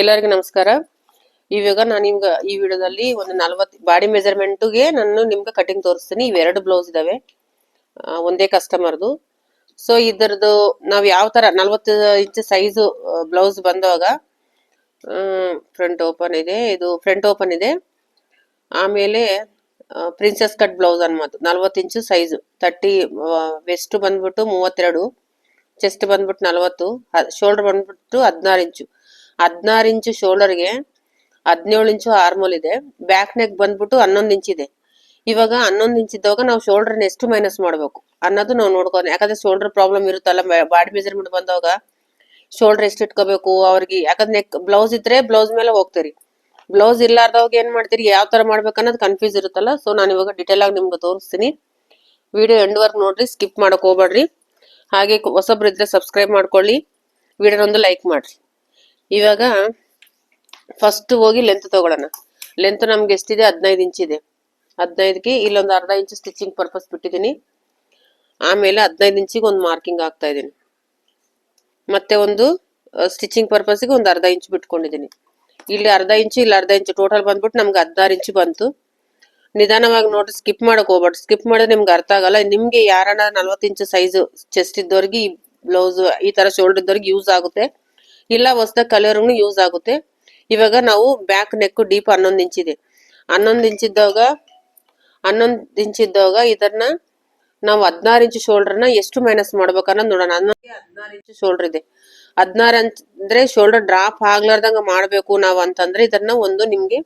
ಎಲ್ಲರಿಗೂ ನಮಸ್ಕಾರ. ಇವಾಗ ನಾನು ನಿಮ್ಗೆ ಈ ವಿಡಿಯೋದಲ್ಲಿ ಒಂದು ನಲ್ವತ್ತು ಬಾಡಿ ಮೆಜರ್ಮೆಂಟ್ಗೆ ನಾನು ನಿಮ್ಗೆ ಕಟಿಂಗ್ ತೋರಿಸ್ತೀನಿ. ಇವೆರಡು ಬ್ಲೌಸ್ ಇದಾವೆ. ಒಂದೇ ಕಸ್ಟಮರ್ದು ಸೊ ಇದರದ್ದು ನಾವು ಯಾವ ತರ ನಲ್ವತ್ತು ಇಂಚ್ ಸೈಜು ಬ್ಲೌಸ್ ಬಂದಾಗ ಫ್ರಂಟ್ ಓಪನ್ ಇದೆ. ಇದು ಫ್ರಂಟ್ ಓಪನ್ ಇದೆ. ಆಮೇಲೆ ಪ್ರಿನ್ಸೆಸ್ ಕಟ್ ಬ್ಲೌಸ್ ಅನ್ಬೋದು ನಲ್ವತ್ತು ಇಂಚು ಸೈಜು ತರ್ಟಿ ವೆಸ್ಟ್ ಬಂದ್ಬಿಟ್ಟು ಮೂವತ್ತೆರಡು ಚೆಸ್ಟ್ ಬಂದ್ಬಿಟ್ಟು ನಲ್ವತ್ತು ಶೋಲ್ಡರ್ ಬಂದ್ಬಿಟ್ಟು ಹದಿನಾರು ಇಂಚು. ಹದಿನಾರು ಇಂಚು ಶೋಲ್ಡರ್ಗೆ ಹದಿನೇಳು ಇಂಚು ಆರ್ಮೋಲ್ ಇದೆ. ಬ್ಯಾಕ್ ನೆಕ್ ಬಂದ್ಬಿಟ್ಟು ಹನ್ನೊಂದು ಇಂಚ್ ಇದೆ. ಇವಾಗ ಹನ್ನೊಂದು ಇಂಚ್ ಇದ್ದಾಗ ನಾವು ಶೋಲ್ಡರ್ನ ಎಷ್ಟು ಮೈನಸ್ ಮಾಡಬೇಕು? ಅನ್ನೋದು ನಾವು ನೋಡ್ಕೊಂಡು ಯಾಕಂದ್ರೆ ಶೋಲ್ಡರ್ ಪ್ರಾಬ್ಲಮ್ ಇರುತ್ತಲ್ಲ ಬಾಡಿ ಮೆಜರ್ಮೆಂಟ್ ಬಂದಾಗ ಶೋಲ್ಡರ್ ಎಷ್ಟು ಇಟ್ಕೋಬೇಕು ಅವ್ರಿಗೆ? ಯಾಕಂದ್ರೆ ನೆಕ್ ಬ್ಲೌಸ್ ಇದ್ರೆ ಬ್ಲೌಸ್ ಮೇಲೆ ಹೋಗ್ತೀರಿ. ಬ್ಲೌಸ್ ಇಲ್ಲಾರ್ದವಾಗ ಏನ್ ಮಾಡ್ತೀರಿ? ಯಾವ ತರ ಮಾಡ್ಬೇಕು ಅನ್ನೋದು ಕನ್ಫ್ಯೂಸ್ ಇರುತ್ತಲ್ಲ. ಸೊ ನಾನು ಇವಾಗ ಡಿಟೇಲ್ ಆಗಿ ನಿಮ್ಗೆ ತೋರಿಸ್ತೀನಿ. ವಿಡಿಯೋ ಎಂಡ್ ವರ್ಕ್ ನೋಡ್ರಿ ಸ್ಕಿಪ್ ಮಾಡಕ್ ಹೋಗ್ಬೇಡ್ರಿ. ಹಾಗೆ ಹೊಸಬ್ರು ಇದ್ರೆ ಸಬ್ಸ್ಕ್ರೈಬ್ ಮಾಡ್ಕೊಳ್ಳಿ. ವಿಡಿಯೋನೊಂದು ಲೈಕ್ ಮಾಡ್ರಿ. ಇವಾಗ ಫಸ್ಟ್ ಹೋಗಿ ಲೆಂತ್ ತಗೊಳ್ಳೋಣ. ಲೆಂತ್ ನಮ್ಗೆ ಎಷ್ಟಿದೆ? ಹದಿನೈದು ಇಂಚ್ ಇದೆ. ಹದಿನೈದಕ್ಕೆ ಇಲ್ಲೊಂದು ಅರ್ಧ ಇಂಚ್ ಸ್ಟಿಚಿಂಗ್ ಪರ್ಪಸ್ ಬಿಟ್ಟಿದ್ದೀನಿ. ಆಮೇಲೆ ಹದಿನೈದು ಇಂಚಿಗೆ ಒಂದು ಮಾರ್ಕಿಂಗ್ ಹಾಕ್ತಾ ಇದ್ದೀನಿ. ಮತ್ತೆ ಒಂದು ಸ್ಟಿಚಿಂಗ್ ಪರ್ಪಸ್ಗೆ ಒಂದು ಅರ್ಧ ಇಂಚ್ ಬಿಟ್ಕೊಂಡಿದ್ದೀನಿ. ಇಲ್ಲಿ ಅರ್ಧ ಇಂಚು ಇಲ್ಲಿ ಅರ್ಧ ಇಂಚು ಟೋಟಲ್ ಬಂದ್ಬಿಟ್ಟು ನಮ್ಗೆ ಹದಿನಾರು ಇಂಚು ಬಂತು. ನಿಧಾನವಾಗಿ ನೋಡಿ ಸ್ಕಿಪ್ ಮಾಡಕ್ ಹೋಗ್ಬಾರ್ದು ಸ್ಕಿಪ್ ಮಾಡಿದ್ರೆ ನಿಮ್ಗೆ ಅರ್ಥ ಆಗಲ್ಲ. ನಿಮ್ಗೆ ಯಾರನ್ನ ನಲ್ವತ್ತು ಇಂಚು ಸೈಜ್ ಚೆಸ್ಟ್ ಇದ್ದವ್ರಿಗೆ ಈ ಬ್ಲೌಸ್ ಈ ತರ ಶೋಲ್ಡರ್ ಇದ್ದವ್ರಿಗೆ ಯೂಸ್ ಆಗುತ್ತೆ. ಇಲ್ಲ ಹೊಸದಾಗ ಕಲಿಯೋರ್ಗು ಯೂಸ್ ಆಗುತ್ತೆ. ಇವಾಗ ನಾವು ಬ್ಯಾಕ್ ನೆಕ್ ಡೀಪ್ ಹನ್ನೊಂದು ಇಂಚ್ ಇದೆ. ಹನ್ನೊಂದು ಇಂಚ್ ಇದ್ದಾಗ, ಹನ್ನೊಂದು ಇಂಚ್ ಇದ್ದಾಗ ಇದನ್ನ ನಾವು ಹದಿನಾರು ಇಂಚು ಶೋಲ್ಡರ್ನ ಎಷ್ಟು ಮೈನಸ್ ಮಾಡ್ಬೇಕು ಅನ್ನೋದು ನೋಡೋಣ. ಹನ್ನೊಂದು ಹದಿನಾರು ಇಂಚು ಶೋಲ್ಡರ್ ಇದೆ. ಹದಿನಾರು ಅಂದ್ರೆ ಶೋಲ್ಡರ್ ಡ್ರಾಪ್ ಆಗ್ಲಾರ್ದಂಗ ಮಾಡ್ಬೇಕು ನಾವು ಅಂತಂದ್ರೆ ಇದನ್ನ ಒಂದು ನಿಮ್ಗೆ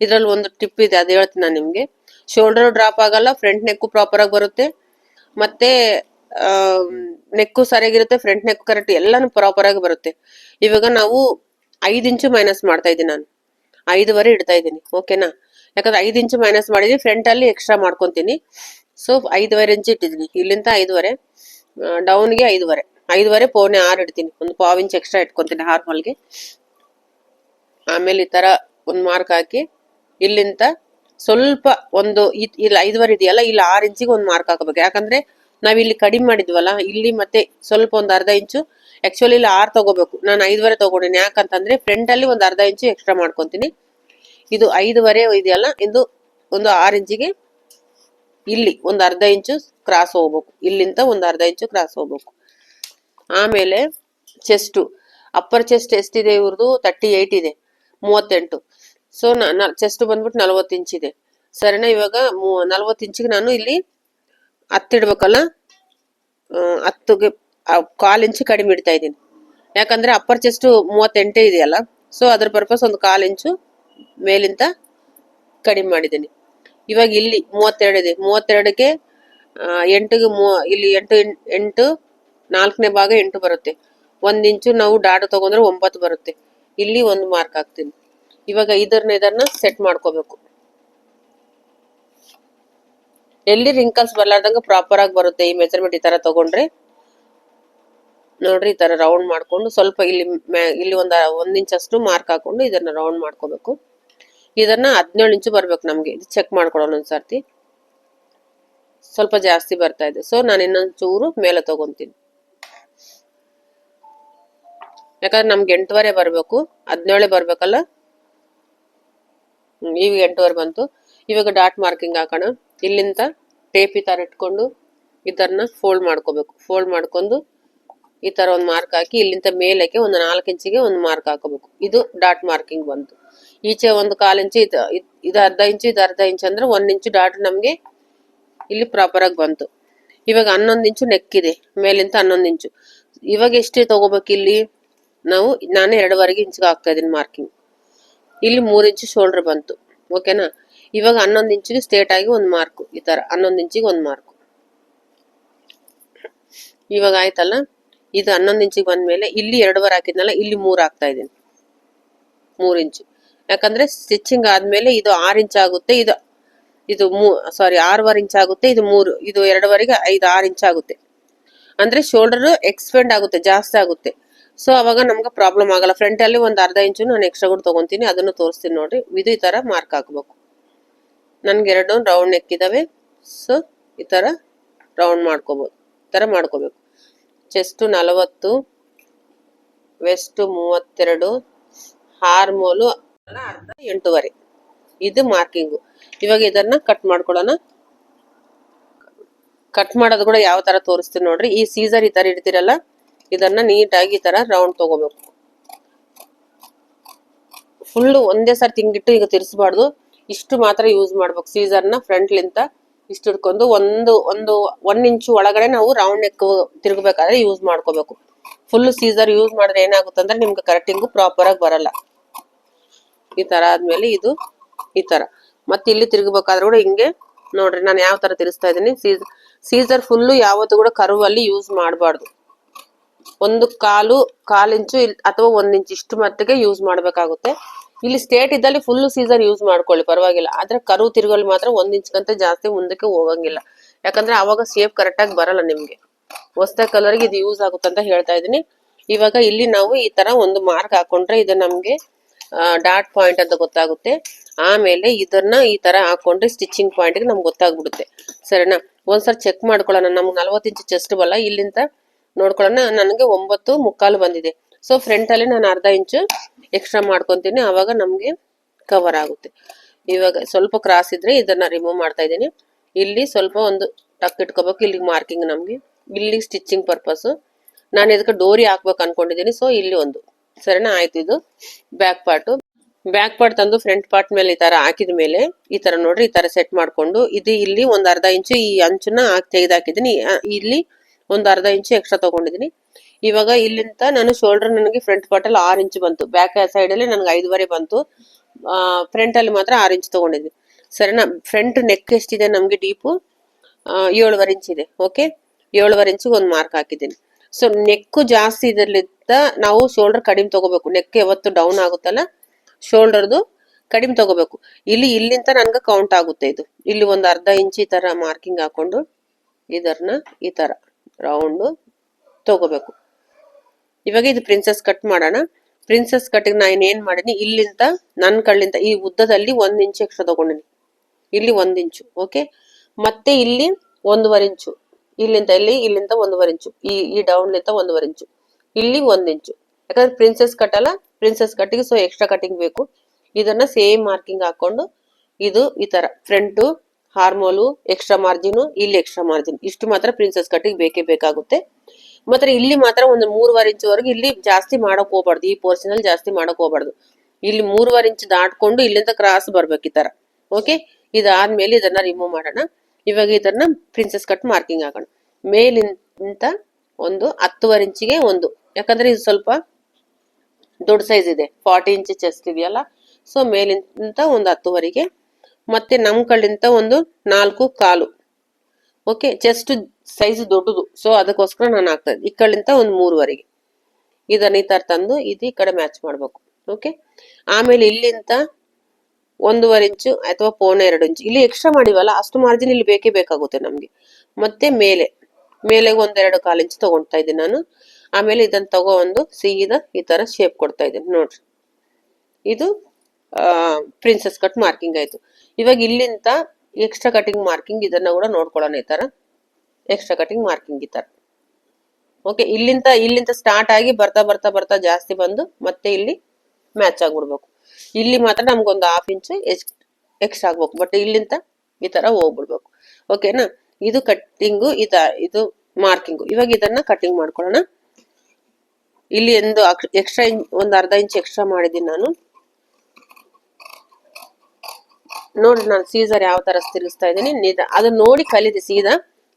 ಇದ್ರಲ್ಲಿ ಒಂದು ಟಿಪ್ ಇದೆ, ಅದು ಹೇಳ್ತೀನಿ ನಾನು ನಿಮ್ಗೆ. ಶೋಲ್ಡರ್ ಡ್ರಾಪ್ ಆಗಲ್ಲ ಫ್ರಂಟ್ ನೆಕ್ಕು ಪ್ರಾಪರ್ ಆಗಿ ಬರುತ್ತೆ. ಮತ್ತೆ ನೆಕ್ಕು ಸರಿಯಾಗಿರುತ್ತೆ ಫ್ರಂಟ್ ನೆಕ್ ಕರೆಕ್ಟ್ ಎಲ್ಲಾನು ಪ್ರಾಪರ್ ಆಗಿ ಬರುತ್ತೆ. ಇವಾಗ ನಾವು ಐದು ಇಂಚು ಮೈನಸ್ ಮಾಡ್ತಾ ಇದ್ದೀನಿ ನಾನು. ಐದುವರೆ ಇಡ್ತಾ ಇದ್ದೀನಿ ಓಕೆನಾ ಯಾಕಂದ್ರೆ ಐದು ಇಂಚು ಮೈನಸ್ ಮಾಡಿದೀನಿ ಫ್ರಂಟ್ ಅಲ್ಲಿ ಎಕ್ಸ್ಟ್ರಾ ಮಾಡ್ಕೊಂತೀನಿ. ಸೊ ಐದುವರೆ ಇಂಚು ಇಟ್ಟಿದ್ದೀನಿ. ಇಲ್ಲಿಂದ ಐದುವರೆ ಡೌನ್ಗೆ ಐದುವರೆ. ಐದುವರೆ ಪೋನೆ ಆರು ಇಡ್ತೀನಿ. ಒಂದು ಪಾವ್ ಇಂಚ್ ಎಕ್ಸ್ಟ್ರಾ ಇಟ್ಕೊಂತೀನಿ ಹಾರ್ಮಲ್ಗೆ ಆಮೇಲೆ ಈ ತರ ಒಂದು ಮಾರ್ಕ್ ಹಾಕಿ, ಇಲ್ಲಿಂದ ಸ್ವಲ್ಪ ಒಂದು ಇಲ್ಲಿ ಐದುವರೆ ಇದೆಯಲ್ಲ, ಇಲ್ಲಿ ಆರು ಇಂಚಿಗೆ ಒಂದು ಮಾರ್ಕ್ ಹಾಕಬೇಕು. ಯಾಕಂದ್ರೆ ನಾವ್ ಇಲ್ಲಿ ಕಡಿಮೆ ಮಾಡಿದ್ವಲ್ಲ, ಇಲ್ಲಿ ಮತ್ತೆ ಸ್ವಲ್ಪ ಒಂದು ಅರ್ಧ ಇಂಚು ಆ್ಯಕ್ಚುಲಿ ಇಲ್ಲಿ ಆರು ತಗೋಬೇಕು. ನಾನು ಐದುವರೆ ತೊಗೊಂಡಿನಿ. ಯಾಕಂತಂದರೆ ಫ್ರಂಟ್ ಅಲ್ಲಿ ಒಂದು ಅರ್ಧ ಇಂಚು ಎಕ್ಸ್ಟ್ರಾ ಮಾಡ್ಕೊತೀನಿ. ಇದು ಐದುವರೆ ಇದೆಯಲ್ಲ, ಇದು ಒಂದು ಆರು ಇಂಚಿಗೆ ಇಲ್ಲಿ ಒಂದು ಅರ್ಧ ಇಂಚು ಕ್ರಾಸ್ ಹೋಗ್ಬೇಕು. ಇಲ್ಲಿಂದ ಒಂದು ಅರ್ಧ ಇಂಚು ಕ್ರಾಸ್ ಹೋಗ್ಬೇಕು. ಆಮೇಲೆ ಚೆಸ್ಟು ಅಪ್ಪರ್ ಚೆಸ್ಟ್ ಎಷ್ಟಿದೆ ಇವ್ರದ್ದು ತರ್ಟಿ ಏಯ್ಟ್ ಇದೆ. ಮೂವತ್ತೆಂಟು. ಸೊ ಚೆಸ್ಟ್ ಬಂದ್ಬಿಟ್ಟು ನಲ್ವತ್ತು ಇಂಚ್ ಇದೆ ಸರಿನಾ? ಇವಾಗ ನಲ್ವತ್ತು ಇಂಚಿಗೆ ನಾನು ಇಲ್ಲಿ ಹತ್ತಿಡ್ಬೇಕಲ್ಲ ಹತ್ತುಗೆ ಕಾಲು ಇಂಚು ಕಡಿಮೆ ಇಡ್ತಾ ಇದ್ದೀನಿ. ಯಾಕಂದ್ರೆ ಅಪ್ಪರ್ ಚೆಸ್ಟ್ ಮೂವತ್ತೆಂಟೇ ಇದೆಯಲ್ಲ? ಸೊ ಅದ್ರ ಪರ್ಪಸ್ ಒಂದು ಕಾಲು ಇಂಚು ಮೇಲಿಂದ ಕಡಿಮೆ ಮಾಡಿದ್ದೀನಿ. ಇವಾಗ ಇಲ್ಲಿ ಮೂವತ್ತೆರಡು ಇದೆ. ಮೂವತ್ತೆರಡಕ್ಕೆ ಎಂಟಿಗೆ ಮೂ, ಇಲ್ಲಿ ಎಂಟು ಎಂಟು, ನಾಲ್ಕನೇ ಭಾಗ ಎಂಟು ಬರುತ್ತೆ. ಒಂದು ಇಂಚು ನಾವು ಡಾಟು ತಗೊಂಡ್ರೆ ಒಂಬತ್ತು ಬರುತ್ತೆ. ಇಲ್ಲಿ ಒಂದು ಮಾರ್ಕ್ ಹಾಕ್ತೀನಿ. ಇವಾಗ ಇದನ್ನ ಇದನ್ನ ಸೆಟ್ ಮಾಡ್ಕೋಬೇಕು. ಎಲ್ಲಿ ರಿಂಕಲ್ಸ್ ಬರ್ಲಾರ್ದಂಗ ಪ್ರಾಪರ್ ಆಗಿ ಬರುತ್ತೆ ಈ ಮೆಜರ್ಮೆಂಟ್ ಈ ತರ ತಗೊಂಡ್ರೆ? ನೋಡ್ರಿ ಈ ತರ ರೌಂಡ್ ಮಾಡ್ಕೊಂಡು ಸ್ವಲ್ಪ ಇಲ್ಲಿ ಇಲ್ಲಿ ಒಂದ, ಒಂದ್ ಇಂಚ್ ಅಷ್ಟು ಮಾರ್ಕ್ ಹಾಕೊಂಡು ಇದನ್ನ ರೌಂಡ್ ಮಾಡ್ಕೋಬೇಕು. ಇದನ್ನ ಹದಿನೇಳು ಇಂಚು ಬರ್ಬೇಕು ನಮ್ಗೆ. ಇದು ಚೆಕ್ ಮಾಡ್ಕೊಳ್ಳೋಣ ಒಂದ್ಸರ್ತಿ. ಸ್ವಲ್ಪ ಜಾಸ್ತಿ ಬರ್ತಾ ಇದೆ. ಸೊ ನಾನು ಇನ್ನೊಂದ್ ಚೂರು ಮೇಲೆ ತಗೊಂತೀನಿ. ಯಾಕಂದ್ರೆ ನಮ್ಗೆ ಎಂಟುವರೆ ಬರ್ಬೇಕು. ಹದಿನೇಳೆ ಬರ್ಬೇಕಲ್ಲ? ಈಗ ಎಂಟುವರೆ ಬಂತು. ಇವಾಗ ಡಾಟ್ ಮಾರ್ಕಿಂಗ್ ಹಾಕೋಣ. ಇಲ್ಲಿಂದ ಟೇಪ್ ಈ ಥರ ಇಟ್ಕೊಂಡು ಇದನ್ನ ಫೋಲ್ಡ್ ಮಾಡ್ಕೋಬೇಕು. ಫೋಲ್ಡ್ ಮಾಡ್ಕೊಂಡು ಈ ಥರ ಒಂದು ಮಾರ್ಕ್ ಹಾಕಿ ಇಲ್ಲಿಂದ ಮೇಲಕ್ಕೆ ಒಂದು ನಾಲ್ಕು ಇಂಚಿಗೆ ಒಂದು ಮಾರ್ಕ್ ಹಾಕೋಬೇಕು. ಇದು ಡಾಟ್ ಮಾರ್ಕಿಂಗ್ ಬಂತು. ಈಚೆ ಒಂದು ಕಾಲು ಇಂಚು ಇದು ಇದ್- ಅರ್ಧ ಇಂಚು, ಇದು ಅರ್ಧ ಇಂಚು ಅಂದ್ರೆ ಒಂದು ಇಂಚು ಡಾಟ್ ನಮಗೆ ಇಲ್ಲಿ ಪ್ರಾಪರಾಗಿ ಬಂತು. ಇವಾಗ ಹನ್ನೊಂದು ಇಂಚು ನೆಕ್ಕಿದೆ ಮೇಲಿಂದ ಹನ್ನೊಂದು ಇಂಚು. ಇವಾಗ ಎಷ್ಟೇ ತಗೋಬೇಕು ಇಲ್ಲಿ? ನಾವು ನಾನು ಎರಡುವರೆಗೆ ಇಂಚಿಗೆ ಹಾಕ್ತಾ ಇದೀನಿ ಮಾರ್ಕಿಂಗ್ ಇಲ್ಲಿ ಮೂರು ಇಂಚು ಶೋಲ್ಡ್ರ್ ಬಂತು. ಓಕೆನಾ ಇವಾಗ ಹನ್ನೊಂದು ಇಂಚಿಗೆ ಸ್ಟೇಟ್ ಆಗಿ ಒಂದು ಮಾರ್ಕ್ ಈ ತರ, ಹನ್ನೊಂದು ಇಂಚಿಗೆ ಒಂದು ಮಾರ್ಕ್ ಇವಾಗ ಆಯ್ತಲ್ಲ? ಇದು ಹನ್ನೊಂದು ಇಂಚಿಗೆ ಬಂದ್ಮೇಲೆ ಇಲ್ಲಿ ಎರಡುವರೆ ಹಾಕಿದ್ನಲ್ಲ, ಇಲ್ಲಿ ಮೂರು ಹಾಕ್ತಾ ಇದ್ದೀನಿ. ಮೂರು ಇಂಚು. ಯಾಕಂದ್ರೆ ಸ್ಟಿಚಿಂಗ್ ಆದ್ಮೇಲೆ ಇದು ಆರು ಇಂಚ್ ಆಗುತ್ತೆ, ಇದು ಇದು ಮೂ ಸಾರಿ ಆರೂವರೆ ಇಂಚ್ ಆಗುತ್ತೆ, ಇದು ಮೂರು, ಇದು ಎರಡುವರೆಗೆ ಐದು, ಆರು ಇಂಚ್ ಆಗುತ್ತೆ. ಅಂದ್ರೆ ಶೋಲ್ಡರ್ ಎಕ್ಸ್ಪೆಂಡ್ ಆಗುತ್ತೆ, ಜಾಸ್ತಿ ಆಗುತ್ತೆ. ಸೊ ಅವಾಗ ನಮ್ಗೆ ಪ್ರಾಬ್ಲಮ್ ಆಗಲ್ಲ. ಫ್ರಂಟಲ್ಲಿ ಒಂದು ಅರ್ಧ ಇಂಚು ನಾನು ಎಕ್ಸ್ಟ್ರಾ ಕೂಡ ತಗೊಂತೀನಿ, ಅದನ್ನು ತೋರಿಸ್ತೀನಿ ನೋಡಿರಿ. ಇದು ಈ ತರ ಮಾರ್ಕ್ ಹಾಕ್ಬೇಕು. ನನ್ಗೆ ಎರಡು ರೌಂಡ್ ನೆಕ್ ಇದಾವೆ ಸೊ ಈ ತರ ರೌಂಡ್ ಮಾಡ್ಕೋಬೋದು. ಈ ತರ ಮಾಡ್ಕೋಬೇಕು. ಚೆಸ್ಟ್ ನಲವತ್ತು ವೆಸ್ಟ್ ಮೂವತ್ತೆರಡು ಹಾರ್ಮೋಲು ಎಂಟೂವರೆ. ಇದು ಮಾರ್ಕಿಂಗು ಇವಾಗ ಇದನ್ನ ಕಟ್ ಮಾಡ್ಕೊಳ್ಳೋಣ. ಕಟ್ ಮಾಡೋದು ಕೂಡ ಯಾವ ತರ ತೋರಿಸ್ತೀನಿ ನೋಡ್ರಿ. ಈ ಸೀಸರ್ ಈ ತರ ಇಡ್ತಿರಲ್ಲ, ಇದನ್ನ ನೀಟಾಗಿ ಈ ತರ ರೌಂಡ್ ತಗೋಬೇಕು. ಫುಲ್ ಒಂದೇ ಸಾರಿ ತಿಂಗಿಟ್ಟು ಈಗ ತಿರ್ಸ್ಬಾರ್ದು. ಇಷ್ಟು ಮಾತ್ರ ಯೂಸ್ ಮಾಡ್ಬೇಕು. ಸೀಸರ್ನ ಫ್ರಂಟ್ಲಿಂತ ಇಷ್ಟು ಹಿಡ್ಕೊಂಡು ಒಂದು ಒಂದು ಒನ್ ಇಂಚು ಒಳಗಡೆ ನಾವು ರೌಂಡ್ ನೆಕ್ ತಿರುಗಬೇಕಾದ್ರೆ ಯೂಸ್ ಮಾಡ್ಕೋಬೇಕು. ಫುಲ್ ಸೀಸರ್ ಯೂಸ್ ಮಾಡಿದ್ರೆ ಏನಾಗುತ್ತೆ ಅಂದ್ರೆ ನಿಮ್ಗೆ ಕರೆಕ್ಟಿಂಗು ಪ್ರಾಪರ್ ಆಗಿ ಬರಲ್ಲ. ಈ ತರ ಆದ್ಮೇಲೆ ಇದು ಈ ತರ. ಮತ್ತೆ ಇಲ್ಲಿ ತಿರುಗಬೇಕಾದ್ರೆ ಕೂಡ ಹಿಂಗೆ, ನೋಡ್ರಿ ನಾನು ಯಾವ ತರ ತಿರ್ಸ್ತಾ ಇದ್ದೀನಿ. ಸೀಸ್ ಸೀಸರ್ ಫುಲ್ಲು ಯಾವತ್ತು ಕೂಡ ಕರುವಲ್ಲಿ ಯೂಸ್ ಮಾಡಬಾರ್ದು. ಒಂದು ಕಾಲು ಕಾಲು ಇಂಚು ಅಥವಾ ಒಂದ್ ಇಂಚು ಇಷ್ಟು ಮಟ್ಟಿಗೆ ಯೂಸ್ ಮಾಡ್ಬೇಕಾಗುತ್ತೆ. ಇಲ್ಲಿ ಸ್ಟೇಟ್ ಇದ್ದಲ್ಲಿ ಫುಲ್ ಸೀಸರ್ ಯೂಸ್ ಮಾಡ್ಕೊಳ್ಳಿ, ಪರವಾಗಿಲ್ಲ. ಆದ್ರೆ ಕರು ತಿರುಗಲ್ಲಿ ಮಾತ್ರ ಒಂದ್ ಇಂಚ್ಗಂತ ಜಾಸ್ತಿ ಮುಂದಕ್ಕೆ ಹೋಗಂಗಿಲ್ಲ. ಯಾಕಂದ್ರೆ ಅವಾಗ ಶೇಪ್ ಕರೆಕ್ಟಾಗಿ ಬರಲ್ಲ ನಿಮ್ಗೆ. ಹೊಸ್ದಾಗ್ ಕಲರ್ಗೆ ಇದು ಯೂಸ್ ಆಗುತ್ತೆ ಅಂತ ಹೇಳ್ತಾ ಇದೀನಿ ಇವಾಗ ಇಲ್ಲಿ ನಾವು ಈ ತರ ಒಂದು ಮಾರ್ಕ್ ಹಾಕೊಂಡ್ರೆ ಇದು ನಮ್ಗೆ ಡಾಟ್ ಪಾಯಿಂಟ್ ಅಂತ ಗೊತ್ತಾಗುತ್ತೆ. ಆಮೇಲೆ ಇದನ್ನ ಈ ತರ ಹಾಕೊಂಡ್ರೆ ಸ್ಟಿಚಿಂಗ್ ಪಾಯಿಂಟ್ಗೆ ನಮ್ಗೆ ಗೊತ್ತಾಗ್ಬಿಡುತ್ತೆ. ಸರಿನಾ? ಒಂದ್ಸಲ ಚೆಕ್ ಮಾಡ್ಕೊಳ್ಳೋಣ. ನಮ್ಗೆ ನಲ್ವತ್ತು ಇಂಚು ಚೆಸ್ಟ್ ಬಲ್ಲ, ಇಲ್ಲಿಂದ ನೋಡ್ಕೊಳ್ಳೋಣ. ನನಗೆ ಒಂಬತ್ತು ಮುಕ್ಕಾಲು ಬಂದಿದೆ. ಸೊ ಫ್ರಂಟ್ ಅಲ್ಲಿ ನಾನು ಅರ್ಧ ಇಂಚು ಎಕ್ಸ್ಟ್ರಾ ಮಾಡ್ಕೊಂತೀನಿ, ಅವಾಗ ನಮಗೆ ಕವರ್ ಆಗುತ್ತೆ. ಇವಾಗ ಸ್ವಲ್ಪ ಕ್ರಾಸ್ ಇದ್ರೆ ಇದನ್ನ ರಿಮೂವ್ ಮಾಡ್ತಾ ಇದ್ದೀನಿ. ಇಲ್ಲಿ ಸ್ವಲ್ಪ ಒಂದು ಟಕ್ ಇಟ್ಕೋಬೇಕು, ಇಲ್ಲಿ ಮಾರ್ಕಿಂಗ್ ನಮಗೆ. ಇಲ್ಲಿ ಸ್ಟಿಚಿಂಗ್ ಪರ್ಪಸ್ ನಾನು ಇದಕ್ಕೆ ಡೋರಿ ಹಾಕ್ಬೇಕು ಅನ್ಕೊಂಡಿದ್ದೀನಿ ಸೊ ಇಲ್ಲಿ ಒಂದು. ಸರಿನಾ? ಆಯ್ತು ಇದು. ಬ್ಯಾಕ್ ಪಾರ್ಟ್ ಬ್ಯಾಕ್ ಪಾರ್ಟ್ ತಂದು ಫ್ರಂಟ್ ಪಾರ್ಟ್ ಮೇಲೆ ಈ ತರ ಹಾಕಿದ ಮೇಲೆ, ಈ ತರ ನೋಡ್ರಿ, ಈ ತರ ಸೆಟ್ ಮಾಡ್ಕೊಂಡು, ಇದು ಇಲ್ಲಿ ಒಂದ್ ಅರ್ಧ ಇಂಚು, ಈ ಅಂಚನ್ನ ಹಾಕಿ ತೆಗೆದಾಕಿದ್ದೀನಿ. ಇಲ್ಲಿ ಒಂದ್ ಅರ್ಧ ಇಂಚು ಎಕ್ಸ್ಟ್ರಾ ತಗೊಂಡಿದ್ದೀನಿ. ಇವಾಗ ಇಲ್ಲಿಂದ ನಾನು ಶೋಲ್ಡರ್ ನನಗೆ ಫ್ರಂಟ್ ಪಾರ್ಟ್ ಅಲ್ಲಿ ಆರು ಇಂಚ್ ಬಂತು. ಬ್ಯಾಕ್ ಸೈಡ್ ಅಲ್ಲಿ ನನಗೆ ಐದುವರೆ ಬಂತು. ಫ್ರಂಟ್ ಅಲ್ಲಿ ಮಾತ್ರ ಆರು ಇಂಚ್ ತಗೊಂಡಿದ್ದೀನಿ ಸರಿನಾ? ಫ್ರಂಟ್ ನೆಕ್ ಎಷ್ಟಿದೆ ನಮ್ಗೆ ಡೀಪು ಏಳುವರೆ ಇಂಚ್ ಇದೆ. ಓಕೆ ಏಳುವರೆ ಇಂಚಿಗೆ ಒಂದು ಮಾರ್ಕ್ ಹಾಕಿದ್ದೀನಿ. ಸೊ ನೆಕ್ ಜಾಸ್ತಿ ಇದರಲ್ಲಿದ್ದ ನಾವು ಶೋಲ್ಡರ್ ಕಡಿಮೆ ತಗೋಬೇಕು. ನೆಕ್ ಯಾವತ್ತು ಡೌನ್ ಆಗುತ್ತಲ್ಲ? ಶೋಲ್ಡರ್ದು ಕಡಿಮೆ ತಗೋಬೇಕು. ಇಲ್ಲಿ, ಇಲ್ಲಿಂದ ನನ್ಗೆ ಕೌಂಟ್ ಆಗುತ್ತೆ ಇದು. ಇಲ್ಲಿ ಒಂದು ಅರ್ಧ ಇಂಚ್ ಈ ತರ ಮಾರ್ಕಿಂಗ್ ಹಾಕೊಂಡು ಇದನ್ನ ಈ ತರ ರೌಂಡ್ ತಗೋಬೇಕು. ಇವಾಗ ಇದು ಪ್ರಿನ್ಸಸ್ ಕಟ್ ಮಾಡೋಣ. ಪ್ರಿನ್ಸಸ್ ಕಟ್ಟಿಗೆ ನಾನು ಏನ್ ಮಾಡೀನಿ? ಇಲ್ಲಿಂದ ನನ್ನ ಕಳ್ಳಿಂದ, ಈ ಉದ್ದದಲ್ಲಿ ಒಂದ್ ಇಂಚು ಎಕ್ಸ್ಟ್ರಾ ತಗೊಂಡಿನಿ. ಇಲ್ಲಿ ಒಂದ್ ಇಂಚು ಓಕೆ ಮತ್ತೆ ಇಲ್ಲಿ ಒಂದೂವರೆ ಇಂಚು ಇಲ್ಲಿಂದ ಇಲ್ಲಿ, ಇಲ್ಲಿಂದ ಒಂದೂವರೆ ಇಂಚು ಈ ಈ ಡೌನ್ಲಿಂದ ಒಂದೂವರೆ ಇಂಚು ಇಲ್ಲಿ ಒಂದ್ ಇಂಚು ಯಾಕಂದ್ರೆ ಪ್ರಿನ್ಸಸ್ ಕಟ್ ಅಲ್ಲ ಪ್ರಿನ್ಸಸ್ ಕಟ್ಟಿಗೆ ಸೊ ಎಕ್ಸ್ಟ್ರಾ ಕಟಿಂಗ್ ಬೇಕು. ಇದನ್ನ ಸೇಮ್ ಮಾರ್ಕಿಂಗ್ ಹಾಕೊಂಡು, ಇದು ಈ ತರ ಫ್ರಂಟು ಹಾರ್ಮೋಲು ಎಕ್ಸ್ಟ್ರಾ ಮಾರ್ಜಿನ್ ಇಲ್ಲಿ ಎಕ್ಸ್ಟ್ರಾ ಮಾರ್ಜಿನ್ ಇಷ್ಟು ಮಾತ್ರ ಪ್ರಿನ್ಸಸ್ ಕಟ್ಟಿಗೆ ಬೇಕೇ ಬೇಕಾಗುತ್ತೆ. ಮಾತ್ರ ಇಲ್ಲಿ ಮಾತ್ರ ಒಂದು ಮೂರುವರೆ ಇಂಚ್ ವರೆಗೆ ಇಲ್ಲಿ ಜಾಸ್ತಿ ಮಾಡಕ್ ಹೋಗ್ಬಾರ್ದು. ಈ ಪೋರ್ಷನ್ ಅಲ್ಲಿ ಜಾಸ್ತಿ ಮಾಡಕ್ ಹೋಗ್ಬಾರ್ದು. ಇಲ್ಲಿ ಮೂರುವರೆ ಇಂಚ್ ದಾಟ್ಕೊಂಡು ಇಲ್ಲಿಂದ ಕ್ರಾಸ್ ಬರ್ಬೇಕು ಈ ತರ. ಓಕೆ ಇದಾದ್ಮೇಲೆ ಇದನ್ನ ರಿಮೂವ್ ಮಾಡೋಣ. ಇವಾಗ ಇದನ್ನ ಪ್ರಿನ್ಸಸ್ ಕಟ್ ಮಾರ್ಕಿಂಗ್ ಹಾಕೋಣ. ಮೇಲಿಂದ ಒಂದು ಹತ್ತುವರೆ ಇಂಚಿಗೆ ಒಂದು. ಯಾಕಂದ್ರೆ ಇದು ಸ್ವಲ್ಪ ದೊಡ್ಡ ಸೈಜ್ ಇದೆ. ಫಾರ್ಟಿ ಇಂಚ್ ಚೆಸ್ಟ್ ಇದೆಯಲ್ಲ? ಸೊ ಮೇಲಿಂದ ಒಂದು ಹತ್ತುವರೆಗೆ, ಮತ್ತೆ ನಮ್ ಕಡೆಯಿಂದ ಒಂದು ನಾಲ್ಕು ಕಾಲು. ಓಕೆ ಚೆಸ್ಟ್ ಸೈಜ್ ದೊಡ್ಡದು. ಸೊ ಅದಕ್ಕೋಸ್ಕರ ನಾನು ಹಾಕ್ತಾ ಇದ್ದೆ ಕಡೆಯಿಂದ ಒಂದು ಮೂರುವರೆಗೆ. ಇದನ್ನ ಈ ಥರ ತಂದು, ಇದು ಈ ಕಡೆ ಮ್ಯಾಚ್ ಮಾಡಬೇಕು. ಓಕೆ ಆಮೇಲೆ ಇಲ್ಲಿಂದ ಒಂದೂವರೆ ಇಂಚು ಅಥವಾ ಪೌನ ಎರಡು ಇಂಚು. ಇಲ್ಲಿ ಎಕ್ಸ್ಟ್ರಾ ಮಾಡಿವಲ್ಲ, ಅಷ್ಟು ಮಾರ್ಜಿನ್ ಇಲ್ಲಿ ಬೇಕೇ ಬೇಕಾಗುತ್ತೆ ನಮಗೆ. ಮತ್ತೆ ಮೇಲೆ ಮೇಲೆ ಒಂದೆರಡು ಕಾಲು ಇಂಚು ತಗೊಳ್ತಾ ಇದ್ದೀನಿ ನಾನು. ಆಮೇಲೆ ಇದನ್ನು ತಗೋ ಒಂದು ಸೀದ ಈ ಥರ ಶೇಪ್ ಕೊಡ್ತಾ ಇದ್ದೀನಿ. ನೋಡ್ರಿ. ಇದು ಪ್ರಿನ್ಸಸ್ ಕಟ್ ಮಾರ್ಕಿಂಗ್ ಆಯಿತು. ಇವಾಗ ಇಲ್ಲಿಂದ ಎಕ್ಸ್ಟ್ರಾ ಕಟಿಂಗ್ ಮಾರ್ಕಿಂಗ್ ಇದನ್ನು ಕೂಡ ನೋಡ್ಕೊಳ್ಳೋಣ ಈ ಥರ ಎಕ್ಸ್ಟ್ರಾ ಕಟಿಂಗ್ ಮಾರ್ಕಿಂಗ್ ಈ ಥರ ಓಕೆ ಇಲ್ಲಿಂದ ಇಲ್ಲಿಂದ ಸ್ಟಾರ್ಟ್ ಆಗಿ ಬರ್ತಾ ಬರ್ತಾ ಬರ್ತಾ ಜಾಸ್ತಿ ಬಂದು ಮತ್ತೆ ಇಲ್ಲಿ ಮ್ಯಾಚ್ ಆಗ್ಬಿಡ್ಬೇಕು. ಇಲ್ಲಿ ಮಾತ್ರ ನಮ್ಗೊಂದು ಹಾಫ್ ಇಂಚ್ ಎಕ್ಸ್ಟ್ರಾ ಆಗ್ಬೇಕು. ಬಟ್ ಇಲ್ಲಿಂದ ಈ ತರ ಹೋಗ್ಬಿಡ್ಬೇಕು. ಓಕೆನಾ ಇದು ಕಟ್ಟಿಂಗು ಇದ, ಇದು ಮಾರ್ಕಿಂಗು ಇವಾಗ ಇದನ್ನ ಕಟಿಂಗ್ ಮಾಡ್ಕೊಳ್ಳೋಣ. ಇಲ್ಲಿ ಒಂದು ಎಕ್ಸ್ಟ್ರಾ ಒಂದು ಅರ್ಧ ಇಂಚ್ ಎಕ್ಸ್ಟ್ರಾ ಮಾಡಿದ್ದೀನಿ ನಾನು. ನೋಡ್ರಿ ನಾನು ಸೀಸರ್ ಯಾವ ತರ ತಿರುಗಿಸ್ತಾ ಇದ್ದೀನಿ. ನಿಧ ಅದನ್ನ ನೋಡಿ ಕಲಿತಿ ಸೀದಾ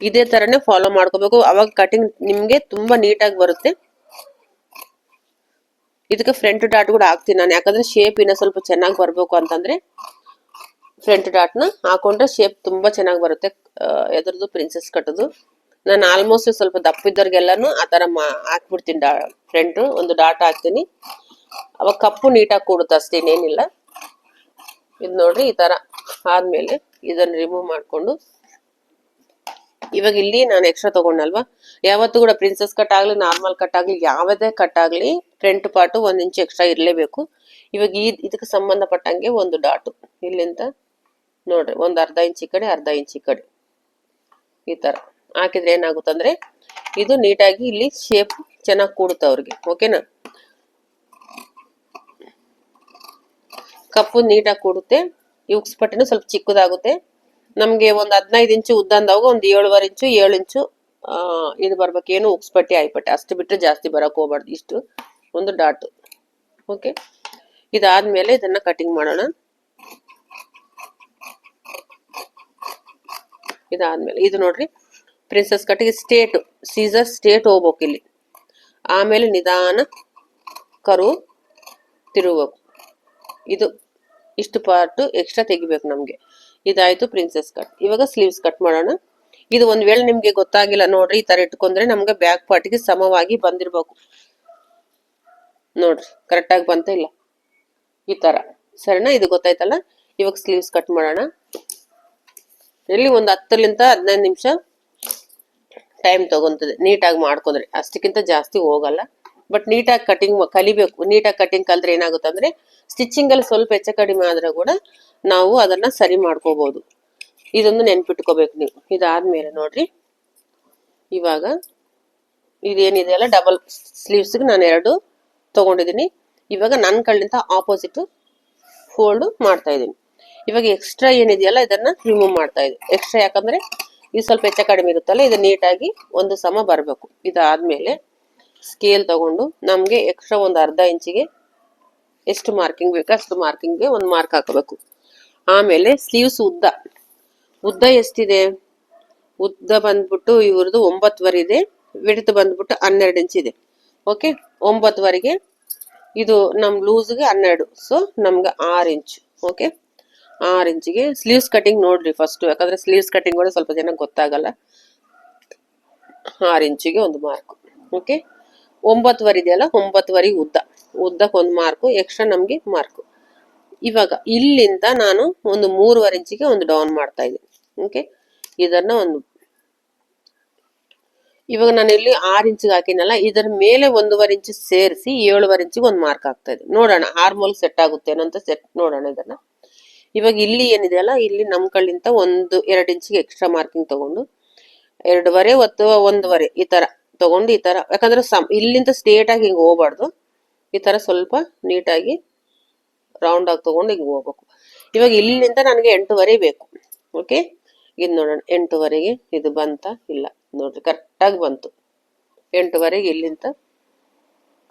ಇದೇ ತರನೇ ಫಾಲೋ ಮಾಡ್ಕೋಬೇಕು. ಅವಾಗ ಕಟಿಂಗ್ ನಿಮ್ಗೆ ತುಂಬಾ ನೀಟಾಗಿ ಬರುತ್ತೆ. ಇದಕ್ಕೆ ಫ್ರಂಟ್ ಡಾಟ್ ಕೂಡ ಹಾಕ್ತೀನಿ ನಾನು. ಯಾಕಂದ್ರೆ ಶೇಪ್ ಇನ್ನ ಸ್ವಲ್ಪ ಚೆನ್ನಾಗಿ ಬರಬೇಕು ಅಂತಂದ್ರೆ ಫ್ರಂಟ್ ಡಾಟ್ನ ಹಾಕೊಂಡ್ರೆ ಶೇಪ್ ತುಂಬಾ ಚೆನ್ನಾಗಿ ಬರುತ್ತೆ. ಎದ್ರದ್ದು ಪ್ರಿನ್ಸೆಸ್ ಕಟ್ಟದು. ನಾನು ಆಲ್ಮೋಸ್ಟ್ ಸ್ವಲ್ಪ ದಪ್ಪ ಇದ್ದವ್ರಿಗೆಲ್ಲಾನು ಆ ತರ ಹಾಕ್ಬಿಡ್ತೀನಿ ಡಾ ಫ್ರಂಟ್ ಒಂದು ಡಾಟ್ ಹಾಕ್ತೀನಿ. ಅವಾಗ ಕಪ್ಪು ನೀಟಾಗಿ ಕೂಡುತ್ತೆ ಅಷ್ಟೇನೇನಿಲ್ಲ ಇದು ನೋಡ್ರಿ ಈ ತರ. ಆದ್ಮೇಲೆ ಇದನ್ನು ರಿಮೂವ್ ಮಾಡಿಕೊಂಡು, ಇವಾಗ ಇಲ್ಲಿ ನಾನು ಎಕ್ಸ್ಟ್ರಾ ತಗೊಂಡಲ್ವಾ? ಯಾವತ್ತೂ ಕೂಡ ಪ್ರಿನ್ಸಸ್ ಕಟ್ ಆಗಲಿ ನಾರ್ಮಲ್ ಕಟ್ ಆಗಲಿ, ಯಾವುದೇ ಕಟ್ ಆಗಲಿ ಫ್ರಂಟ್ ಪಾರ್ಟ್ ಒಂದು ಇಂಚ್ ಎಕ್ಸ್ಟ್ರಾ ಇರಲೇಬೇಕು. ಇವಾಗ ಈ, ಇದಕ್ಕೆ ಸಂಬಂಧಪಟ್ಟಂಗೆ ಒಂದು ಡಾಟು ಇಲ್ಲಿಂದ ನೋಡ್ರಿ, ಒಂದು ಅರ್ಧ ಇಂಚ್ ಈ ಕಡೆ, ಅರ್ಧ ಇಂಚ್ ಈ ಕಡೆ. ಈ ಥರ ಹಾಕಿದ್ರೆ ಏನಾಗುತ್ತಂದ್ರೆ ಇದು ನೀಟಾಗಿ ಇಲ್ಲಿ ಶೇಪ್ ಚೆನ್ನಾಗಿ ಕೂಡುತ್ತೆ ಅವ್ರಿಗೆ ಓಕೆನಾ ಕಪ್ಪು ನೀಟಾಗಿ ಕೂಡುತ್ತೆ. ಈ ಉಕ್ಸ್ ಪಟ್ಟಿನೂ ಸ್ವಲ್ಪ ಚಿಕ್ಕದಾಗುತ್ತೆ. ನಮಗೆ ಒಂದು ಹದಿನೈದು ಇಂಚು ಉದ್ದ ಅಂದಾಗ ಒಂದು ಏಳುವರೆ ಇಂಚು, ಏಳು ಇಂಚು ಇದು ಬರ್ಬೇಕು. ಏನು ಉಕ್ಸ್ ಪಟ್ಟಿ ಆಯ್ಪಟ್ಟೆ. ಅಷ್ಟು ಬಿಟ್ಟರೆ ಜಾಸ್ತಿ ಬರಕ್ ಹೋಗ್ಬಾರ್ದು. ಇಷ್ಟು ಒಂದು ಡಾಟ್. ಓಕೆ? ಇದಾದ್ಮೇಲೆ ಇದನ್ನ ಕಟಿಂಗ್ ಮಾಡೋಣ. ಇದಾದ್ಮೇಲೆ ಇದು ನೋಡ್ರಿ. ಪ್ರಿನ್ಸಸ್ ಕಟ್ಟಿಗೆ ಸ್ಟೇಟ್, ಸೀಸರ್ ಸ್ಟೇಟ್ ಹೋಗ್ಬೇಕು ಇಲ್ಲಿ. ಆಮೇಲೆ ನಿಧಾನ ಕರು ತಿರುಗಬೇಕು. ಇದು ಇಷ್ಟು ಪಾರ್ಟ್ ಎಕ್ಸ್ಟ್ರಾ ತೆಗಿಬೇಕು ನಮಗೆ. ಇದಾಯ್ತು ಪ್ರಿನ್ಸೆಸ್ ಕಟ್ ಇವಾಗ ಸ್ಲೀವ್ಸ್ ಕಟ್ ಮಾಡೋಣ. ಇದು ಒಂದ್ ವೇಳೆ ನಿಮ್ಗೆ ಗೊತ್ತಾಗಿಲ್ಲ ನೋಡ್ರಿ, ಈ ತರ ಇಟ್ಕೊಂಡ್ರೆ ನಮ್ಗೆ ಬ್ಯಾಕ್ ಪಾರ್ಟಿಗೆ ಸಮವಾಗಿ ಬಂದಿರ್ಬೇಕು. ನೋಡ್ರಿ ಕರೆಕ್ಟಾಗಿ ಬಂತ ಇಲ್ಲ? ಈ ತರ. ಸರಿನಾ? ಇದು ಗೊತ್ತಾಯ್ತಲ್ಲ? ಇವಾಗ ಸ್ಲೀವ್ಸ್ ಕಟ್ ಮಾಡೋಣ. ಇಲ್ಲಿ ಒಂದು ಹತ್ತರಿಂದ ಹದಿನೈದು ನಿಮಿಷ ಟೈಮ್ ತಗೊಂತದೆ. ನೀಟಾಗಿ ಮಾಡ್ಕೊಂಡ್ರೆ. ಅಷ್ಟಕ್ಕಿಂತ ಜಾಸ್ತಿ ಹೋಗಲ್ಲ. ಬಟ್ ನೀಟಾಗಿ ಕಟಿಂಗ್ ಕಲಿಬೇಕು. ನೀಟಾಗಿ ಕಟಿಂಗ್ ಕಲ್ತ್ರೆ ಏನಾಗುತ್ತೆ ಅಂದ್ರೆ ಸ್ಟಿಚಿಂಗ್ ಅಲ್ಲಿ ಸ್ವಲ್ಪ ಹೆಚ್ಚು ಕಡಿಮೆ ಆದ್ರೆ ಕೂಡ ನಾವು ಅದನ್ನ ಸರಿ ಮಾಡ್ಕೋಬಹುದು ಇದೊಂದು ನೆನ್ಪಿಟ್ಕೋಬೇಕು ನೀವು. ಇದಾದ್ಮೇಲೆ ನೋಡ್ರಿ. ಇವಾಗ ಇದೇನಿದೆ ಅಲ್ಲ ಡಬಲ್ ಸ್ಲೀವ್ಸ್ಗೆ ನಾನು ಎರಡು ತಗೊಂಡಿದ್ದೀನಿ. ಇವಾಗ ನನ್ನ ಕಳ್ಳಿಂದ ಆಪೋಸಿಟ್ ಫೋಲ್ಡ್ ಮಾಡ್ತಾ ಇದ್ದೀನಿ. ಇವಾಗ ಎಕ್ಸ್ಟ್ರಾ ಏನಿದೆಯಲ್ಲ, ಇದನ್ನ ರಿಮೂವ್ ಮಾಡ್ತಾ ಇದ್ದೀನಿ. ಎಕ್ಸ್ಟ್ರಾ ಯಾಕಂದ್ರೆ ಇದು ಸ್ವಲ್ಪ ಹೆಚ್ಚು ಕಡಿಮೆ ಇರುತ್ತಲ್ಲ, ಇದು ನೀಟಾಗಿ ಒಂದು ಸಮ ಬರಬೇಕು. ಇದಾದ್ಮೇಲೆ ಸ್ಕೇಲ್ ತಗೊಂಡು ನಮಗೆ ಎಕ್ಸ್ಟ್ರಾ ಒಂದು ಅರ್ಧ ಇಂಚಿಗೆ ಎಷ್ಟು ಮಾರ್ಕಿಂಗ್ ಬೇಕೋ ಅಷ್ಟು ಮಾರ್ಕಿಂಗ್ಗೆ ಒಂದು ಮಾರ್ಕ್ ಹಾಕಬೇಕು. ಆಮೇಲೆ ಸ್ಲೀವ್ಸ್ ಉದ್ದ. ಉದ್ದ ಎಷ್ಟಿದೆ? ಉದ್ದ ಬಂದ್ಬಿಟ್ಟು ಇವ್ರದ್ದು ಒಂಬತ್ತುವರೆ ಇದೆ. ವಿಡ್ತ್ ಬಂದ್ಬಿಟ್ಟು ಹನ್ನೆರಡು ಇಂಚ್ ಇದೆ. ಓಕೆ ಒಂಬತ್ತುವರೆಗೆ ಇದು ನಮ್ಮ ಲೂಸ್ಗೆ ಹನ್ನೆರಡು. ಸೊ ನಮ್ಗೆ ಆರು ಇಂಚ್ ಓಕೆ ಆರು ಇಂಚಿಗೆ ಸ್ಲೀವ್ಸ್ ಕಟಿಂಗ್ ನೋಡ್ರಿ ಫಸ್ಟ್ ಯಾಕಂದ್ರೆ ಸ್ಲೀವ್ಸ್ ಕಟಿಂಗ್ ಕೂಡ ಸ್ವಲ್ಪ ಜನ ಗೊತ್ತಾಗಲ್ಲ. ಆರು ಇಂಚಿಗೆ ಒಂದು ಮಾರ್ಕ್. ಓಕೆ ಒಂಬತ್ತುವರೆ ಇದೆಯಲ್ಲ ಒಂಬತ್ತುವರೆ ಉದ್ದ. ಉದ್ದಕ್ಕೆ ಒಂದು ಮಾರ್ಕು ಎಕ್ಸ್ಟ್ರಾ ನಮಗೆ ಮಾರ್ಕು ಇವಾಗ ಇಲ್ಲಿಂದ ನಾನು ಒಂದು ಮೂರುವರೆ ಇಂಚಿಗೆ ಒಂದು ಡೌನ್ ಮಾಡ್ತಾ ಇದ್ದೀನಿ. ಓಕೆ ಇದನ್ನ ಒಂದು ಇವಾಗ ನಾನು ಇಲ್ಲಿ ಆರು ಇಂಚಿಗೆ ಹಾಕಿನಲ್ಲ ಇದರ ಮೇಲೆ ಒಂದೂವರೆ ಇಂಚು ಸೇರಿಸಿ ಏಳುವರೆ ಇಂಚಿಗೆ ಒಂದು ಮಾರ್ಕ್ ಆಗ್ತಾ ಇದೆ. ನೋಡೋಣ ಹಾರ್ಮೋಲ್ ಸೆಟ್ ಆಗುತ್ತೆ ಅಂತ ಸೆಟ್ ನೋಡೋಣ ಇದನ್ನ. ಇವಾಗ ಇಲ್ಲಿ ಏನಿದೆಯಲ್ಲ, ಇಲ್ಲಿ ನಮ್ಮ ಕಳ್ಳಿಂತ ಒಂದು, ಎರಡು ಇಂಚಿಗೆ ಎಕ್ಸ್ಟ್ರಾ ಮಾರ್ಕಿಂಗ್ ತಗೊಂಡು, ಎರಡೂವರೆ ಅಥವಾ ಒಂದೂವರೆ ಈ ತರ ತಗೊಂಡು ಈ ತರ. ಯಾಕಂದ್ರೆ ಇಲ್ಲಿಂದ ಸ್ಟೇಟ್ ಆಗಿ ಹಿಂಗೆ ಹೋಗ್ಬಾರ್ದು. ಈ ಥರ ಸ್ವಲ್ಪ ನೀಟಾಗಿ ರೌಂಡಾಗಿ ತಗೊಂಡು ಹಿಂಗೆ ಹೋಗ್ಬೇಕು. ಇವಾಗ ಇಲ್ಲಿಂದ ನನಗೆ ಎಂಟೂವರೆ ಬೇಕು. ಓಕೆ ಇದು ನೋಡೋಣ. ಎಂಟೂವರೆಗೆ ಇದು ಬಂತ? ಇಲ್ಲ. ನೋಡ್ರಿ ಕರೆಕ್ಟಾಗಿ ಬಂತು. ಎಂಟುವರೆಗೆ ಇಲ್ಲಿಂದ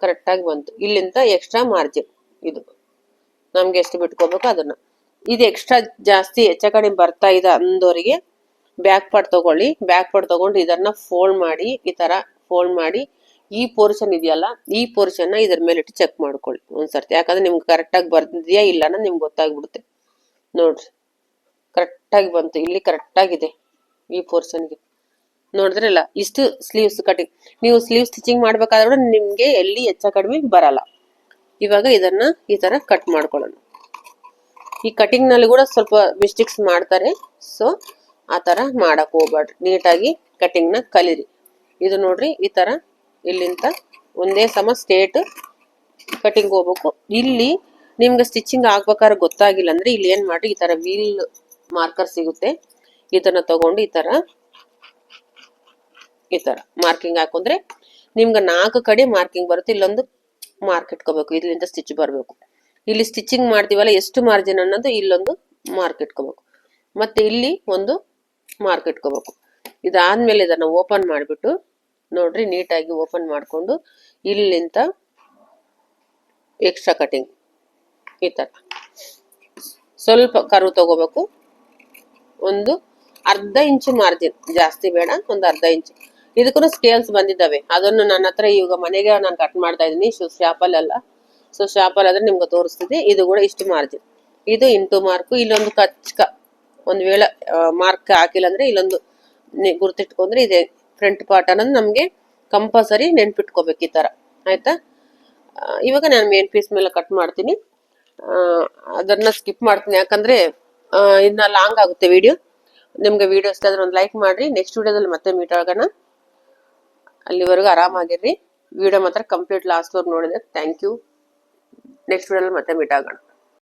ಕರೆಕ್ಟಾಗಿ ಬಂತು. ಇಲ್ಲಿಂದ ಎಕ್ಸ್ಟ್ರಾ ಮಾರ್ಜಿನ್ ಇದು. ನಮ್ಗೆ ಎಷ್ಟು ಬಿಟ್ಕೋಬೇಕು ಅದನ್ನ. ಇದು ಎಕ್ಸ್ಟ್ರಾ ಜಾಸ್ತಿ ಹೆಚ್ಚ ಕಡಿಮೆ ಬರ್ತಾ ಇದೆ ಅಂದೋರಿಗೆ ಬ್ಯಾಕ್ ಪಾರ್ಟ್ ತಗೊಳ್ಳಿ. ಬ್ಯಾಕ್ ಪಾರ್ಟ್ ತಗೊಂಡು ಇದನ್ನ ಫೋಲ್ಡ್ ಮಾಡಿ, ಈ ತರ ಫೋಲ್ಡ್ ಮಾಡಿ ಈ ಪೋರ್ಷನ್ ಇದೆಯಲ್ಲ, ಈ ಪೋರ್ಷನ್ ಇದ್ರ ಮೇಲೆ ಇಟ್ಟು ಚೆಕ್ ಮಾಡ್ಕೊಳ್ಳಿ ಒಂದ್ಸರ್ತಿ. ಯಾಕಂದ್ರೆ ನಿಮ್ಗೆ ಕರೆಕ್ಟಾಗಿ ಬರ್ದಿದ್ಯಾ ಇಲ್ಲ ನಿಮ್ಗೆ ಗೊತ್ತಾಗ್ಬಿಡುತ್ತೆ. ನೋಡ್ರಿ ಕರೆಕ್ಟಾಗಿ ಬಂತು. ಇಲ್ಲಿ ಕರೆಕ್ಟಾಗಿದೆ ಈ ಪೋರ್ಷನ್ಗೆ ನೋಡಿದ್ರಲ್ಲ ಇಷ್ಟು ಸ್ಲೀವ್ಸ್ ಕಟಿಂಗ್ ನೀವು ಸ್ಲೀವ್ ಸ್ಟಿಚಿಂಗ್ ಮಾಡ್ಬೇಕಾದ್ರೆ ನಿಮ್ಗೆ ಎಲ್ಲಿ ಹೆಚ್ಚ ಕಡಿಮೆ ಬರಲ್ಲ. ಇವಾಗ ಇದನ್ನ ಈ ತರ ಕಟ್ ಮಾಡ್ಕೊಳ್ಳೋಣ. ಈ ಕಟಿಂಗ್ನಲ್ಲಿ ಕೂಡ ಸ್ವಲ್ಪ ಮಿಸ್ಟೇಕ್ಸ್ ಮಾಡ್ತಾರೆ. ಸೊ ಆ ತರ ಮಾಡಕ್ ಹೋಗ್ಬೇಡ್ರಿ ನೀಟಾಗಿ ಕಟಿಂಗ್ನ ಕಲೀರಿ. ಇದು ನೋಡ್ರಿ, ಈ ತರ ಇಲ್ಲಿಂದ ಒಂದೇ ಸಮ ಸ್ಟೇಟ್ ಕಟಿಂಗ್ ಹೋಗ್ಬೇಕು. ಇಲ್ಲಿ ನಿಮ್ಗೆ ಸ್ಟಿಚಿಂಗ್ ಆಗ್ಬೇಕಾದ್ರೆ ಗೊತ್ತಾಗಿಲ್ಲ ಅಂದ್ರೆ ಇಲ್ಲಿ ಏನು ಮಾಡಿ ಈ ತರ ವೀಲ್ ಮಾರ್ಕರ್ ಸಿಗುತ್ತೆ. ಇದನ್ನ ತಗೊಂಡು ಈ ತರ ಈ ತರ ಮಾರ್ಕಿಂಗ್ ಹಾಕೊಂಡ್ರೆ ನಿಮ್ಗೆ ನಾಲ್ಕು ಕಡೆ ಮಾರ್ಕಿಂಗ್ ಬರುತ್ತೆ. ಇಲ್ಲೊಂದು ಮಾರ್ಕ್ ಇಟ್ಕೋಬೇಕು, ಇಲ್ಲಿಂದ ಸ್ಟಿಚ್ ಬರಬೇಕು. ಇಲ್ಲಿ ಸ್ಟಿಚಿಂಗ್ ಮಾಡ್ತೀವಲ್ಲ, ಎಷ್ಟು ಮಾರ್ಜಿನ್ ಅನ್ನೋದು ಇಲ್ಲೊಂದು ಮಾರ್ಕ್ ಇಟ್ಕೋಬೇಕು. ಮತ್ತೆ ಇಲ್ಲಿ ಒಂದು ಮಾರ್ಕ್ ಇಟ್ಕೋಬೇಕು. ಇದಾದ್ಮೇಲೆ ಇದನ್ನ ಓಪನ್ ಮಾಡಿಬಿಟ್ಟು ನೋಡ್ರಿ, ನೀಟಾಗಿ ಓಪನ್ ಮಾಡಿಕೊಂಡು ಇಲ್ಲಿಂತ ಎಕ್ಸ್ಟ್ರಾ ಕಟಿಂಗ್ ಈ ತರ. ಸ್ವಲ್ಪ ಕರು ತಗೋಬೇಕು. ಒಂದು ಅರ್ಧ ಇಂಚು ಮಾರ್ಜಿನ್ ಜಾಸ್ತಿ ಬೇಡ, ಒಂದು ಅರ್ಧ ಇಂಚು ಇದಕ್ಕೂ ಸ್ಕೇಲ್ಸ್ ಬಂದಿದ್ದಾವೆ. ಅದನ್ನು ನನ್ನ ಹತ್ರ ಇವಾಗ ಮನೆಗೆ ನಾನು ಕಟ್ ಮಾಡ್ತಾ ಇದ್ದೀನಿ. ಶಾಪಲ್ಲಿ ಅಲ್ಲ ಸೊ ಶಾಪಲ್ಲಿ ಆದ್ರೆ ನಿಮ್ಗೆ ತೋರಿಸ್ತಿದೆ ಇದು ಕೂಡ ಇಷ್ಟು ಮಾರ್ಜಿನ್ ಇದು ಇಂಟು ಮಾರ್ಕು ಇಲ್ಲೊಂದು ಕಚ್ಕ. ಒಂದು ವೇಳೆ ಮಾರ್ಕ್ ಹಾಕಿಲ್ಲ ಅಂದ್ರೆ ಇಲ್ಲೊಂದು ಗುರ್ತಿಟ್ಕೊಂಡ್ರೆ ಇದೆ ಫ್ರಂಟ್ ಪಾರ್ಟ್ ಅನ್ನೋದು ನಮಗೆ ಕಂಪಲ್ಸರಿ ನೆನ್ಪಿಟ್ಕೋಬೇಕು ಈ ತರ. ಆಯ್ತಾ? ಇವಾಗ ನಾನು ಮೇನ್ ಪೀಸ್ ಮೇಲೆ ಕಟ್ ಮಾಡ್ತೀನಿ. ಅದನ್ನು ಸ್ಕಿಪ್ ಮಾಡ್ತೀನಿ. ಯಾಕಂದ್ರೆ ಇದನ್ನ ಲಾಂಗ್ ಆಗುತ್ತೆ ವಿಡಿಯೋ ನಿಮ್ಗೆ ವಿಡಿಯೋ ಇಷ್ಟ ಆದ್ರೆ ಒಂದು ಲೈಕ್ ಮಾಡ್ರಿ. ನೆಕ್ಸ್ಟ್ ವಿಡಿಯೋದಲ್ಲಿ ಮತ್ತೆ ಮೀಟ್ ಆಗೋಣ. ಅಲ್ಲಿವರೆಗೂ ಆರಾಮಾಗಿರ್ರಿ. ವಿಡಿಯೋ ಮಾತ್ರ ಕಂಪ್ಲೀಟ್ ಲಾಸ್ಟ್ ವರ್ಗು ನೋಡಿದ್ರೆ ಥ್ಯಾಂಕ್ ಯು ನೆಕ್ಸ್ಟ್ ವಿಡಿಯೋದಲ್ಲಿ ಮತ್ತೆ ಮೀಟ್ ಆಗೋಣ.